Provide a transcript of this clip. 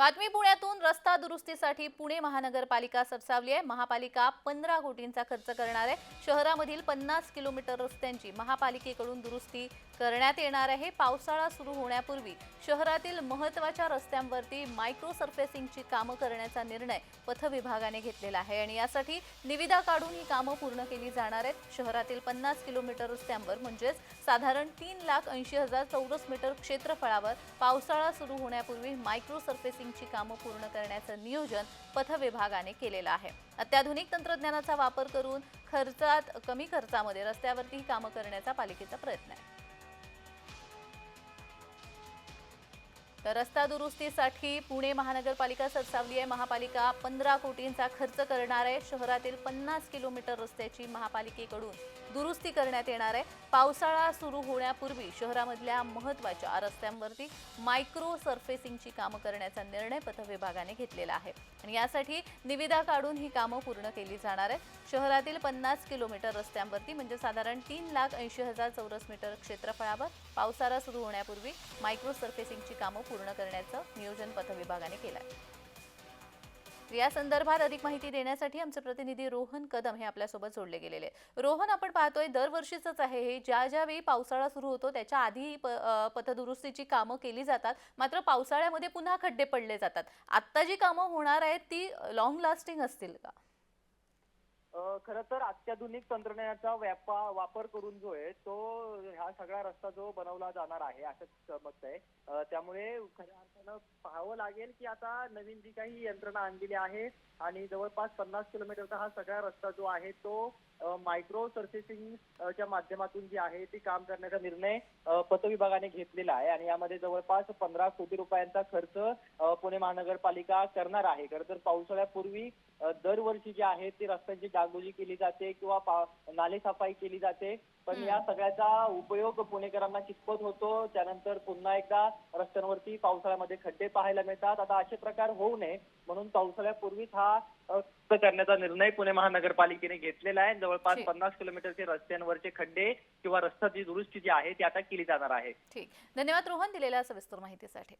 बातमी पुण्यातून रस्ता दुरुस्तीसाठी पुणे महानगरपालिका सरसावली आहे. महापालिका पंधरा कोटींचा खर्च करणार आहे. शहरामधील पन्नास किलोमीटर रस्त्यांची महापालिकेकडून दुरुस्ती करण्यात येणार आहे. पावसाळा सुरू होण्यापूर्वी शहरातील महत्त्वाच्या रस्त्यांवरती मायक्रो सर्फेसिंगची कामं करण्याचा निर्णय पथविभागाने घेतलेला आहे आणि यासाठी निविदा काढून ही कामं पूर्ण केली जाणार आहेत. शहरातील पन्नास किलोमीटर रस्त्यांवर म्हणजेच साधारण तीन लाख ऐंशी हजार चौरस मीटर क्षेत्रफळावर पावसाळा सुरू होण्यापूर्वी मायक्रो सरफेसिंगची कामं पूर्ण करण्याचं नियोजन पथविभागाने केलेलं आहे. अत्याधुनिक तंत्रज्ञानाचा वापर करून खर्चात कमी खर्चामध्ये रस्त्यावरती ही कामं करण्याचा पालिकेचा प्रयत्न आहे. तर रस्ता दुरुस्तीसाठी पुणे महानगरपालिका सरसावली आहे. महापालिका पंधरा कोटींचा खर्च करणार आहे. शहरातील पन्नास किलोमीटर रस्त्याची महापालिकेकडून दुरुस्ती करण्यात येणार आहे. पावसाळा सुरू होण्यापूर्वी शहरामधल्या महत्त्वाच्या रस्त्यांवरती मायक्रो सर्फेसिंगची कामं करण्याचा निर्णय पथविभागाने घेतलेला आहे. आणि यासाठी निविदा काढून ही कामं पूर्ण केली जाणार आहेत. शहरातील पन्नास किलोमीटर रस्त्यांवरती म्हणजे साधारण तीन लाख ऐंशी हजार चौरस मीटर क्षेत्रफळावर पावसाळा सुरू होण्यापूर्वी मायक्रो सर्फेसिंगची कामं पूर्ण करण्याचं नियोजन पथविभागाने केलं आहे या संदर्भात अधिक माहिती देण्यासाठी आमचे प्रतिनिधी रोहन कदम हे आपल्यासोबत जोडले गेलेले रोहन आपण पाहतोय दरवर्षीच आहे हे. ज्या ज्यावेळी पावसाळा सुरू होतो त्याच्या आधी पथदुरुस्तीची कामं केली जातात. मात्र पावसाळ्यामध्ये पुन्हा खड्डे पडले जातात. आत्ता जी कामं होणार आहेत ती लॉंग लास्टिंग असतील का? खरं तर अत्याधुनिक तंत्रज्ञानाचा व्यापा वापर करून जो आहे तो हा सगळा रस्ता जो बनवला जाणार आहे असं समजत आहे. त्यामुळे खऱ्या अर्थानं पाहावं लागेल की आता नवीन जी काही यंत्रणा आणलेली आहे आणि जवळपास पन्नास किलोमीटरचा हा सगळा रस्ता जो आहे तो मायक्रो सर्फिसिंग च्या माध्यमातून जी आहे ती काम करण्याचा निर्णय पतविभागाने घेतलेला आहे. आणि यामध्ये जवळपास पंधरा कोटी रुपयांचा खर्च पुणे महानगरपालिका करणार आहे. खरं तर पावसाळ्यापूर्वी दरवर्षी जे आहे ती रस्त्यांची डागडुजी केली जाते किंवा नाले सफाई केली जाते पण. या सगळ्याचा उपयोग पुणेकरांना कितपत होतो त्यानंतर पुन्हा एकदा रस्त्यांवरती पावसाळ्यामध्ये खड्डे पाहायला मिळतात. आता असे प्रकार होऊ नये म्हणून पावसाळ्यापूर्वीच हा करण्याचा निर्णय पुणे महानगरपालिकेने घेतलेला आहे. जवळपास. पन्नास किलोमीटरचे रस्त्यांवरचे खड्डे किंवा रस्त्याची दुरुस्ती जी आहे ती आता केली जाणार आहे. ठीक. धन्यवाद रोहन दिलेल्या सविस्तर माहितीसाठी.